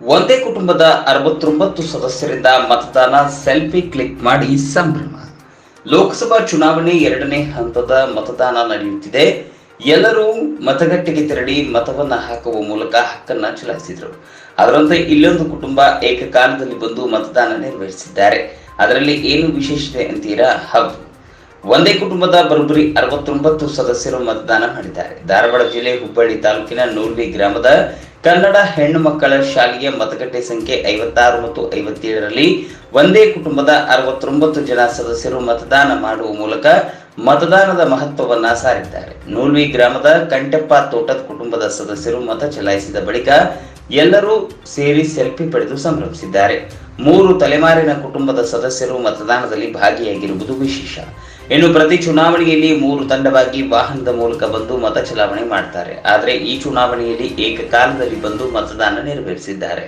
ಒಂದೇ ಕುಟುಂಬದ ಅರವತ್ತೊಂಬತ್ತು ಸದಸ್ಯರಿಂದ ಮತದಾನ ಸೆಲ್ಫಿ ಕ್ಲಿಕ್ ಮಾಡಿ ಸಂಭ್ರಮ. ಲೋಕಸಭಾ ಚುನಾವಣೆ ಎರಡನೇ ಹಂತದ ಮತದಾನ ನಡೆಯುತ್ತಿದೆ. ಎಲ್ಲರೂ ಮತಗಟ್ಟೆಗೆ ತೆರಳಿ ಮತವನ್ನ ಹಾಕುವ ಮೂಲಕ ಹಕ್ಕನ್ನ ಚಲಾಯಿಸಿದರು. ಅದರಂತೆ ಇಲ್ಲೊಂದು ಕುಟುಂಬ ಏಕಕಾಲದಲ್ಲಿ ಬಂದು ಮತದಾನ ನಿರ್ವಹಿಸಿದ್ದಾರೆ ಅದರಲ್ಲಿ ಏನು ವಿಶೇಷತೆ ಅಂತೀರಾ? ಹೌದು. ಒಂದೇ ಕುಟುಂಬದ ಬರೋಬ್ಬರಿ ಅರವತ್ತೊಂಬತ್ತು ಸದಸ್ಯರು ಮತದಾನ ಮಾಡಿದ್ದಾರೆ. ಧಾರವಾಡ ಜಿಲ್ಲೆ ಹುಬ್ಬಳ್ಳಿ ತಾಲೂಕಿನ ನೂರ್ವಿ ಗ್ರಾಮದ ಕನ್ನಡ ಹೆಣ್ಣು ಮಕ್ಕಳ ಶಾಲೆಗೆ ಮತಗಟ್ಟೆ ಸಂಖ್ಯೆ ಐವತ್ತಾರು ಮತ್ತು ಐವತ್ತೇಳರಲ್ಲಿ ಒಂದೇ ಕುಟುಂಬದ ಅರವತ್ತೊಂಬತ್ತು ಜನ ಸದಸ್ಯರು ಮತದಾನ ಮಾಡುವ ಮೂಲಕ ಮತದಾನದ ಮಹತ್ವವನ್ನ ಸಾರಿದ್ದಾರೆ. ನೂಲ್ವಿ ಗ್ರಾಮದ ಕಂಟೆಪ್ಪ ತೋಟದ ಕುಟುಂಬದ ಸದಸ್ಯರು ಮತ ಚಲಾಯಿಸಿದ ಬಳಿಕ ಎಲ್ಲರೂ ಸೇರಿ ಸೆಲ್ಫಿ ಪಡೆದು ಸಂಭ್ರಮಿಸಿದ್ದಾರೆ. ಮೂರು ತಲೆಮಾರಿನ ಕುಟುಂಬದ ಸದಸ್ಯರು ಮತದಾನದಲ್ಲಿ ಭಾಗಿಯಾಗಿರುವುದು ವಿಶೇಷ. ಇನ್ನು ಪ್ರತಿ ಚುನಾವಣೆಯಲ್ಲಿ ಮೂರು ತಂಡವಾಗಿ ವಾಹನದ ಮೂಲಕ ಬಂದು ಮತ ಚಲಾವಣೆ ಮಾಡ್ತಾರೆ. ಆದರೆ ಈ ಚುನಾವಣೆಯಲ್ಲಿ ಏಕಕಾಲದಲ್ಲಿ ಬಂದು ಮತದಾನ ನೆರವೇರಿಸಿದ್ದಾರೆ.